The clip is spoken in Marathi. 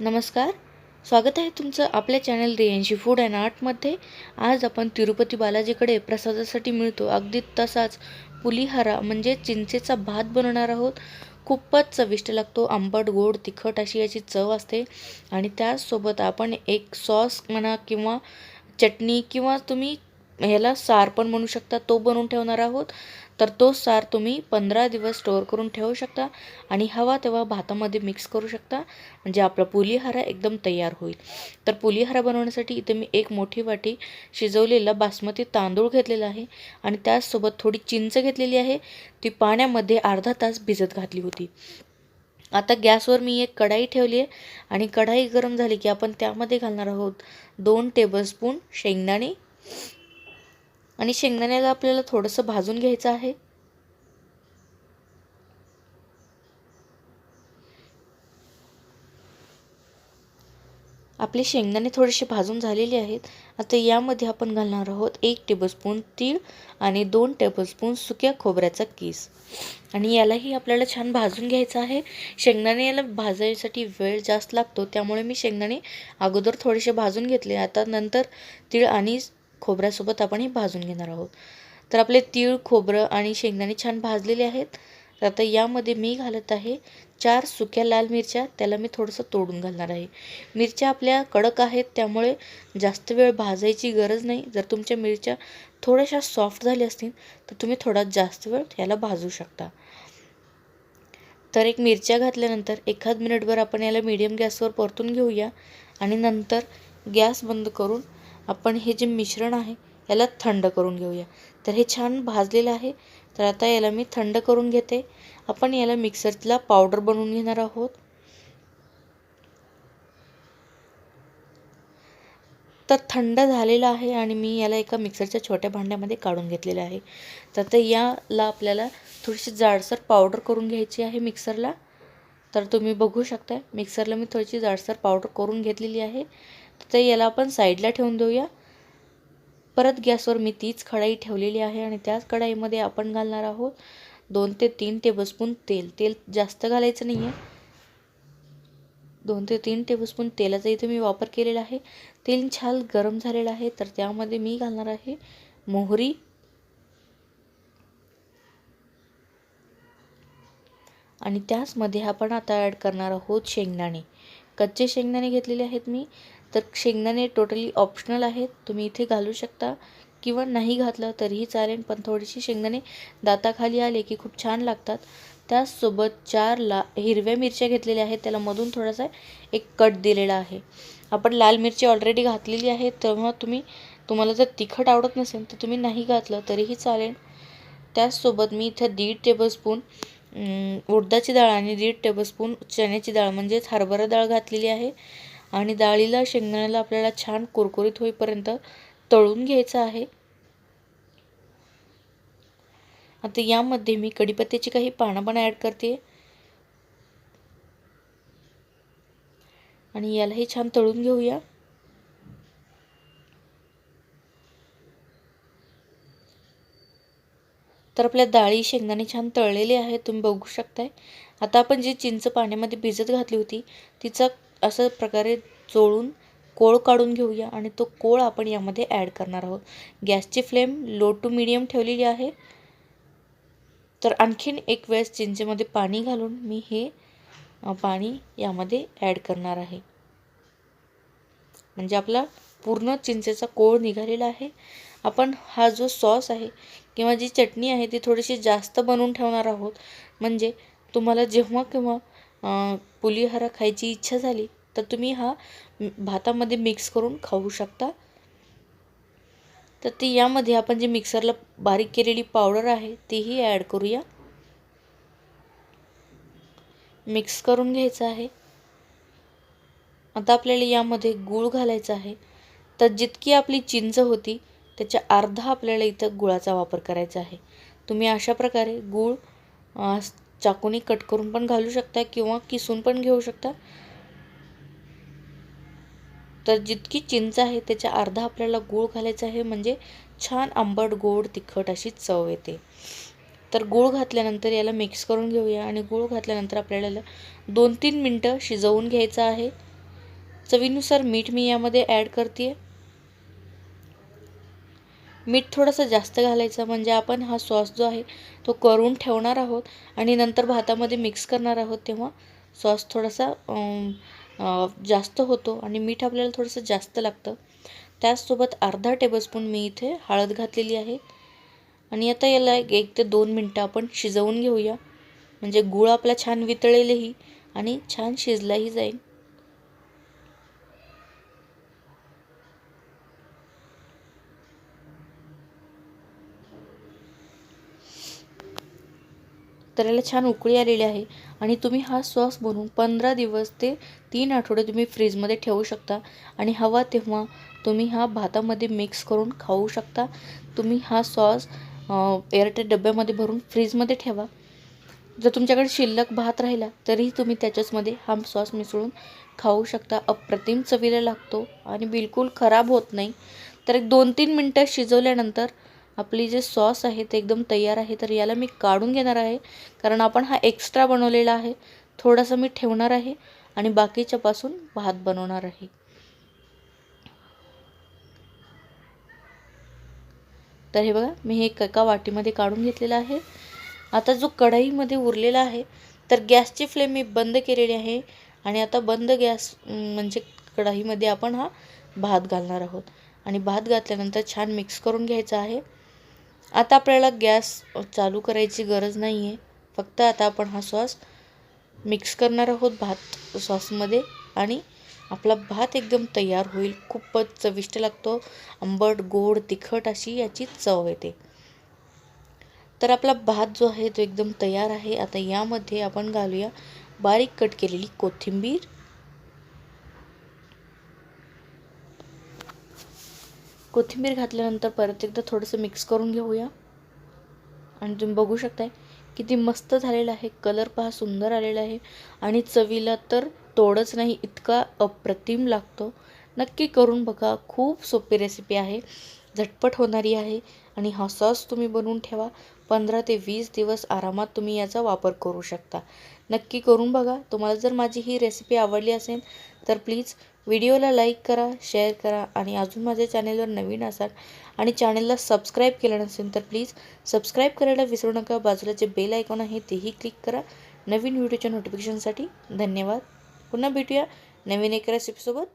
नमस्कार. स्वागत आहे तुमचं आपल्या चॅनल रियांशी फूड अँड आर्टमध्ये आज आपण तिरुपती बालाजीकडे प्रसादासाठी मिळतो. अगदी तसाच पुलिहारा म्हणजे चिंचेचा भात बनवणार आहोत. खूपच चविष्ट लागतो. आंबट गोड तिखट अशी याची चव असते. आणि त्याचसोबत आपण एक सॉस म्हणा किंवा चटणी किंवा तुम्ही ह्याला सार पण म्हणू शकता. तो बनवून ठेवणार आहोत. तर तो सार तुम्ही पंधरा दिवस स्टोअर करून ठेवू शकता आणि हवा तेव्हा भातामध्ये मिक्स करू शकता. म्हणजे आपला पुलीहारा एकदम तयार होईल. तर पुलीहारा बनवण्यासाठी इथे मी एक मोठी वाटी शिजवलेला बासमती तांदूळ घेतलेला आहे आणि त्याचसोबत थोडी चिंच घेतलेली आहे. ती पाण्यामध्ये अर्धा तास भिजत घातली होती. आता गॅसवर मी एक कढाई ठेवली आहे आणि कढाई गरम झाली की आपण त्यामध्ये घालणार आहोत दोन टेबलस्पून शेंगदाणे आणि शेंगदाण्याला आपल्याला थोडंसं भाजून घ्यायचं आहे. आपले शेंगदाणे थोडेसे भाजून झालेले आहेत. आता यामध्ये आपण घालणार आहोत एक टेबलस्पून तीळ आणि दोन टेबलस्पून सुक्या खोबऱ्याचा किस. आणि यालाही आपल्याला छान भाजून घ्यायचं आहे. शेंगदाणे याला भाजायसाठी वेळ जास्त लागतो त्यामुळे मी शेंगदाणे अगोदर थोडेसे भाजून घेतले. आता नंतर तीळ आणि खोबऱ्यासोबत आपण हे भाजून घेणार आहोत. तर आपले तीळ खोबरं आणि शेंगदाणे छान भाजलेले आहेत. तर आता यामध्ये मी घालत आहे चार सुक्या लाल मिरच्या. त्याला मी थोडंसं तोडून घालणार आहे. मिरच्या आपल्या कडक आहेत त्यामुळे जास्त वेळ भाजायची गरज नाही. जर तुमच्या मिरच्या थोड्याशा सॉफ्ट झाल्या असतील तर तुम्ही थोडा जास्त वेळ याला भाजू शकता. तर एक मिरच्या घातल्यानंतर एखाद मिनिटभर आपण याला मीडियम गॅसवर परतून घेऊया आणि नंतर गॅस बंद करून आपण हे जे मिश्रण आहे याला थंड करून घेऊया. तर हे छान भाजलेलं आहे. तर आता याला मी थंड करून घेते. आपण याला मिक्सरला पावडर बनवून घेणार आहोत. तर थंड झालेलं आहे आणि मी याला एका मिक्सरच्या छोट्या भांड्यामध्ये काढून घेतलेलं आहे. तर ते याला आपल्याला थोडीशी जाडसर पावडर करून घ्यायची आहे मिक्सरला. तर तुम्ही बघू शकता मिक्सरला मी थोडीशी जाडसर पावडर करून घेतलेली आहे. तर याला आपण साईडला ठेवून देऊया. परत गॅसवर मी तीच कढाई ठेवलेली आहे आणि त्याच कढाईमध्ये आपण घालणार आहोत दोन ते तीन टेबलस्पून तेल. तेल जास्त घालायचं नाही आहे दोन ते तीन टेबलस्पून तेलाचा इथे मी वापर केलेला आहे. तेल छान गरम झालेलं आहे तर त्यामध्ये मी घालणार आहे मोहरी. आणि त्याचमध्ये आपण आता ॲड करणार आहोत शेंगदाणे. कच्चे शेंगदाणे घेतलेले आहेत मी. तर शेंगदाणे टोटली ऑप्शनल आहेत. तुम्ही इथे घालू शकता. किंवा नाही घातलं तरीही चालेल पण थोडीशी शेंगदाणे दाताखाली आले की खूप छान लागतात. त्याचसोबत चार ला हिरव्या मिरच्या घेतलेल्या आहेत. त्याला मधून थोडासा एक कट दिलेला आहे. आपण लाल मिरची ऑलरेडी घातलेली आहे. तेव्हा तुम्ही तुम्हाला जर तिखट आवडत नसेल तर तुम्ही नाही घातलं तरीही चालेल. त्याचसोबत मी इथं दीड टेबलस्पून उडदाची डाळ आणि दीड टेबलस्पून चण्याची डाळ म्हणजेच हरभरा डाळ घातलेली आहे. आणि डाळीला शेंगदाण्याला आपल्याला छान कुरकुरीत होईपर्यंत तळून घ्यायचं आहे. आता यामध्ये मी कढीपत्त्याची काही पानं पण ॲड करते. आणि यालाही छान तळून घेऊया. तर आपल्या डाळी शेंगदाणे छान तळलेले आहेत तुम्ही बघू शकताय. आता आपण जी चिंच पाण्यामध्ये भिजत घातली होती तिचा असं प्रकारे चोळून कोळ काढून घेऊया आणि तो कोळ आपण यामध्ये ॲड करणार आहोत. गॅसची फ्लेम लो टू मिडियम ठेवलेली आहे. तर आणखीन एक वेळेस चिंचेमध्ये पाणी घालून मी हे पाणी यामध्ये ॲड करणार आहे. म्हणजे आपला पूर्ण चिंचेचा कोळ निघालेला आहे. आपण हा जो सॉस आहे किंवा जी चटणी आहे ती थोडीशी जास्त बनवून ठेवणार आहोत. म्हणजे तुम्हाला जेव्हा केव्हा पुलीहारा खायची इच्छा झाली तर तुम्ही हा भातामध्ये मिक्स करून खाऊ शकता. तर ती यामध्ये आपण जे मिक्सरला बारीक केलेली पावडर आहे तीही ॲड करूया. मिक्स करून घ्यायचं आहे. आता आपल्याला यामध्ये गूळ घालायचा आहे. तर जितकी आपली चिंच होती त्याच्या अर्धा आपल्याला इथं गुळाचा वापर करायचा आहे. तुम्ही अशा प्रकारे गूळ चाकूनी कट करून पण घालू शकता किंवा किसून पण घेऊ शकता. तर जितकी चिंच आहे त्याच्या अर्धा आपल्याला गूळ घालायचा आहे. म्हणजे छान आंबट गोड तिखट अशी चव येते. तर गूळ घातल्यानंतर याला मिक्स करून घेऊया आणि गूळ घातल्यानंतर आपल्याला दोन तीन मिनटं शिजवून घ्यायचं आहे. चवीनुसार मीठ मी यामध्ये ॲड करते मीठ थोडंसं जास्त घालायचं म्हणजे आपण हा सॉस जो आहे तो करून ठेवणार आहोत आणि नंतर भातामध्ये मिक्स करणार आहोत तेव्हा सॉस थोडासा जास्त होतो आणि मीठ आपल्याला थोडंसं जास्त लागतं. त्याचसोबत अर्धा टेबलस्पून मी इथे हळद घातलेली आहे. आणि आता याला एक ते दोन मिनटं आपण शिजवून घेऊया. म्हणजे गूळ आपला छान वितळेलही आणि छान शिजलाही जाईल. तर याला छान उकळी आलेली आहे. आणि तुम्ही हा सॉस बनवून पंधरा दिवस ते तीन आठवडे तुम्ही फ्रीजमध्ये ठेवू शकता. आणि हवा तेव्हा तुम्ही हा भातामध्ये मिक्स करून खाऊ शकता. तुम्ही हा सॉस एअरटेल डब्यामध्ये भरून फ्रीजमध्ये ठेवा. जर तुमच्याकडे शिल्लक भात राहिला तरीही तुम्ही त्याच्याचमध्ये हा सॉस मिसळून खाऊ शकता. अप्रतिम चवीला लागतो आणि बिलकुल खराब होत नाही. तर एक दोन तीन मिनटं शिजवल्यानंतर आपली जे सॉस आहे ते एकदम तयार आहे तर याला मी काढून घेणार आहे. कारण आपण हा एक्स्ट्रा बनवलेला आहे. थोडासा मी ठेवणार आहे आणि बाकीच्यापासून भात बनवणार आहे. तर हे बघा मी हे एका वाटीमध्ये काढून घेतलेलं आहे. आता जो कढईमध्ये उरलेला आहे तर गॅसची फ्लेम मी बंद केलेली आहे आणि आता बंद गॅस म्हणजे कढाईमध्ये आपण हा भात घालणार आहोत. आणि भात घातल्यानंतर छान मिक्स करून घ्यायचा आहे. आता आपल्याला गॅस चालू करायची गरज नाही आहे फक्त आता आपण हा सॉस मिक्स करणार आहोत भात सॉसमध्ये आणि आपला भात एकदम तयार होईल. खूपच चविष्ट लागतो. आंबट गोड तिखट अशी याची चव येते. तर आपला भात जो आहे तो एकदम तयार आहे. आता यामध्ये आपण घालूया बारीक कट केलेली कोथिंबीर. कोथिंबीर घातल्यानंतर परत एकदा थोडंसं मिक्स करून घेऊया. आणि तुम्ही बघू शकताय किती मस्त झालेलं आहे. कलर पहा सुंदर आलेला आहे. आणि चवीला तर तोडच नाही इतका अप्रतिम लागतो. नक्की करून बघा खूप सोपी रेसिपी आहे. झटपट होणारी आहे आणि हा सॉस तुम्ही बनवून ठेवा. पंधरा ते वीस दिवस आरामात तुम्ही याचा वापर करू शकता. नक्की करून बघा. तुम्हाला जर माझी ही रेसिपी आवडली असेल तर प्लीज व्हिडिओला लाईक करा शेअर करा आणि अजून माझ्या चॅनेलवर नवीन असाल आणि चॅनेलला सबस्क्राईब केलं नसेल तर प्लीज सबस्क्राईब करायला विसरू नका. बाजूला जे बेल आयकॉन आहे तेही क्लिक करा. नवीन व्हिडिओच्या नोटिफिकेशनसाठी धन्यवाद. पुन्हा भेटूया नवीन एक रेसिपीसोबत